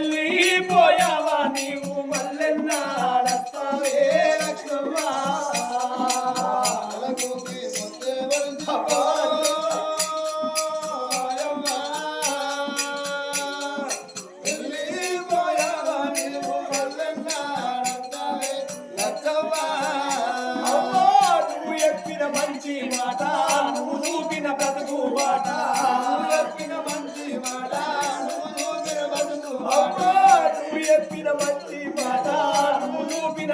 వెళ్ళిపోయావా నీవు మల్లెన్నాడస్తావే లక్ష్మమ్మ?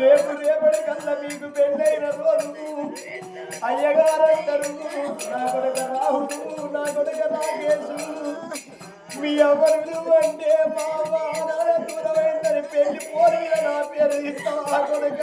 రేపు రేపటి కల్లా మీకు పెళ్ళైన రోజు. అయ్యగారు నా కొడుక రాహుడు నా కొడుక రాకేశు. మీ ఎవరు అంటే మా వానాల పెళ్ళి పోరు నా పేరు ఇస్తావా కొడుక?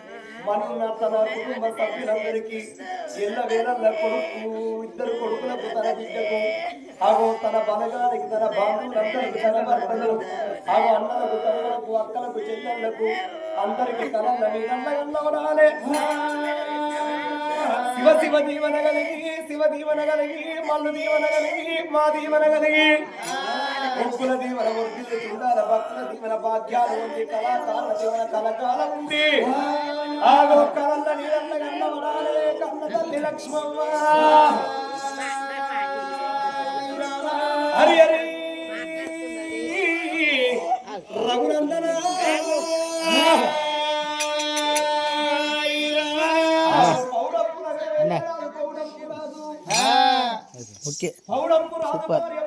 మన తన కుటుంబ సభ్యులందరికీ ఎల్ల వేళ కొడుకు ఇద్దరు కొడుకులకు తన బిడ్డకు ఆగో తన బలగాలకి తన బాంధవులందరికీ తన భర్తలు ఆగో అన్నలకు తనలకు అక్కలకు చెల్లెళ్ళకు అందరికి తన నీళ్ళ శివ శివ దీవన కలిగి శివ దీవన కలిగి మల్లు దీవన కలిగి మా దీవన కలిగి. ముక్కుల దీవన వర్గిల్లు చూడాల భక్తుల దీవన భాగ్యాలు ఉంది కళాకారుల దీవన కలకాలం ఉంది. ఆగో వడాలే కన్న తల్లి లక్ష్మమ్మ. హరి హరి. రఘునందన. ఓకే. రాజుగారి